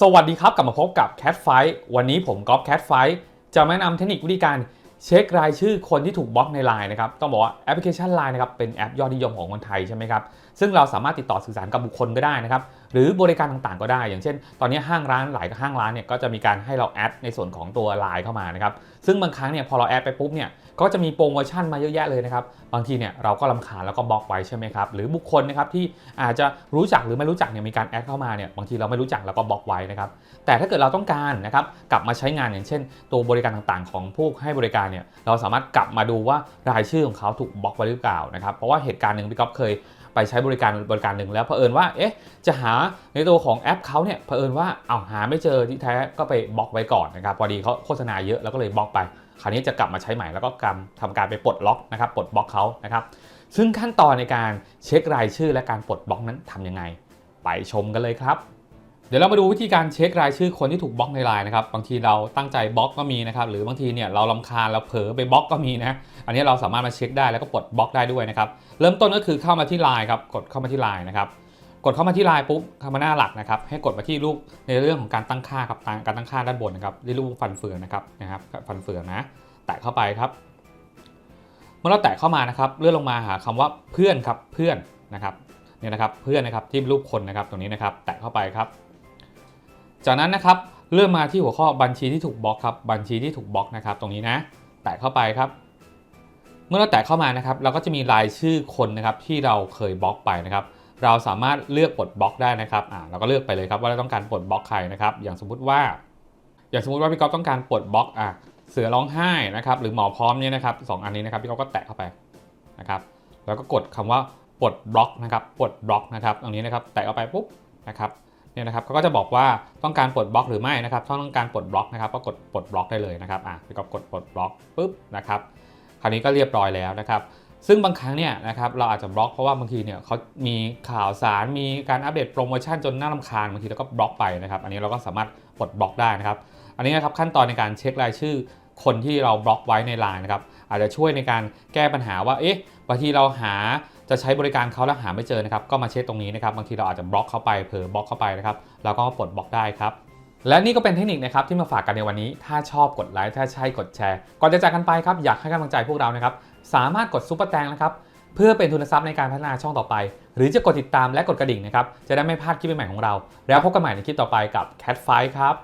สวัสดีครับกลับมาพบกับ Cat Fight วันนี้ผมก๊อฟ Cat Fight จะมาแนะนำเทคนิควิธีการเช็ครายชื่อคนที่ถูกบล็อกใน Line นะครับต้องบอกว่าแอปพลิเคชัน Line นะครับเป็นแอปยอดนิยมของคนไทยใช่ไหมครับซึ่งเราสามารถติดต่อสื่อสารกับบุคคลก็ได้นะครับหรือบริการต่างๆ ก็ได้ อย่างเช่น ตอนนี้ห้างร้านหลายห้างร้านเนี่ยก็จะมีการให้เราแอดในส่วนของตัว Line เข้ามานะครับซึ่งบางครั้งเนี่ยพอเราแอดไปปุ๊บเนี่ยก็จะมีโปรโมชั่นมาเยอะแยะเลยนะครับบางทีเนี่ยเราก็ลำคาญแล้วก็บล็อกไว้ใช่ไหมครับหรือบุคคลนะครับที่อาจจะรู้จักหรือไม่รู้จักเนี่ยมีการแอดเข้ามาเนี่ยบางทีเราไม่รู้จักแล้วก็บล็อกไว้นะครับแต่ถ้าเกิดเราต้องการนะครับกลับมาใช้งานอย่างเช่น ตัวบริการต่างๆ ของผู้ให้บริการเนี่ยเราสามารถกลับมาดูว่ารายชื่อของเขาถูกบล็อกไว้หรือเปล่านะครับเพราะว่าเหตุการณ์หนึ่งพี่ก๊อฟเคย ไปใช้บริการบริการหนึ่งแล้วเผอิญว่าเอ๊ะจะหาในตัวของแอปเขาเนี่ยเผอิญว่าเอาหาไม่เจอที่แท้ก็ไปบล็อกไว้ก่อนนะครับพอดีเขาโฆษณาเยอะแล้วก็เลยบล็อกไป คราวนี้จะกลับมาใช้ใหม่แล้วก็กำทำการไปปลดล็อกนะครับปลดบล็อกเขานะครับซึ่งขั้นตอนในการเช็ครายชื่อและการปลดบล็อกนั้นทำยังไง ไปชมกันเลยครับ เดี๋ยวเรามาดูวิธีการเช็ครายชื่อคนที่ถูกบล็อกในไลน์นะครับบางทีเราตั้งใจบล็อกก็มีนะครับหรือบางทีเนี่ยเราลำคาญเราเผลอไปบล็อกก็มีนะอันนี้เราสามารถมาเช็คได้แล้วก็ปลดบล็อกได้ด้วยนะครับเริ่มต้นก็คือเข้ามาที่ไลน์ครับกดเข้ามาที่ไลน์นะครับกดเข้ามาที่ไลน์ปุ๊บเข้ามาหน้าหลักนะครับให้กดมาที่รูปในเรื่องของการตั้งค่าครับการตั้งค่าด้านบนนะครับที่รูปฟันเฟืองนะครับนะครับฟันเฟืองนะ แตะเข้าไปครับ เมื่อเราแตะเข้ามานะครับเลื่อนลงมาหาคำว่าเพื่อนครับเพื่อนนะครับเนี่ยนะครับเพื่อนนะครับที่รูปคนนะครับตรงนี้นะครับแตะเข้าไปครับ จากนั้นนะครับเลื่อนมาที่หัวข้อบัญชีที่ถูกบล็อกครับบัญชีที่ถูกบล็อกนะครับตรงนี้นะ แตะเข้าไปครับ เมื่อเราแตะเข้ามานะครับเราก็จะมีรายชื่อคนนะครับที่เราเคยบล็อกไปนะครับ เราสามารถเลือกปลดบล็อกได้นะครับอ่าเราก็เลือกไปเลยครับว่าเราต้องการปลดบล็อกใครนะครับ อย่างสมมุติว่า อย่างสมมุติว่าพี่ก๊อฟต้องการปลดบล็อกอะเสือร้องไห้นะครับหรือหมอพร้อมเนี่ยนะครับสองอันนี้นะครับพี่เขาก็แตะเข้าไปนะครับแล้วก็กดคำว่าปลดบล็อกนะครับปลดบล็อกนะครับตรงนี้นะครับแตะเข้าไปปุ๊บนะครับ เนี่ยนะครับเขาก็จะบอกว่าต้องการปลดบล็อกหรือไม่นะครับถ้าต้องการปลดบล็อกนะครับก็กดปลดบล็อกได้เลยนะครับอะพี่ก็กดปลดบล็อกปุ๊บนะครับคราวนี้ก็เรียบร้อยแล้วนะครับซึ่งบางครั้งเนี่ยนะครับเราอาจจะบล็อกเพราะว่าบางทีเนี่ยเขามีข่าวสารมีการอัปเดตโปรโมชั่นจนน่ารำคาญบางทีเราก็บล็อกไปนะครับ อันนี้เราก็สามารถปลดบล็อกได้นะครับ อันนี้นะครับขั้นตอนในการเช็ครายชื่อคนที่เราบล็อกไว้ในไลน์นะครับอาจจะช่วยในการแก้ปัญหาว่าเอ๊ะบางทีเราหา จะใช้บริการเขาแล้วหาไม่เจอนะครับก็มาเช็คตรงนี้นะครับบางทีเราอาจจะบล็อกเข้าไปเผลอบล็อกเข้าไปนะครับเราก็ปลดบล็อกได้ครับและนี่ก็เป็นเทคนิคนะครับที่มาฝากกันในวันนี้ ถ้าชอบกดไลค์ถ้าใช่กดแชร์ ก่อนจะจากกันไปครับอยากให้กำลังใจพวกเรานะครับสามารถกดซุปเปอร์แตงนะครับเพื่อเป็นทุนทรัพย์ในการพัฒนาช่องต่อไป หรือจะกดติดตามและกดกระดิ่งนะครับจะได้ไม่พลาดคลิปใหม่ของเรา แล้วพบกันใหม่ในคลิปต่อไปกับ Cat Fight ครับ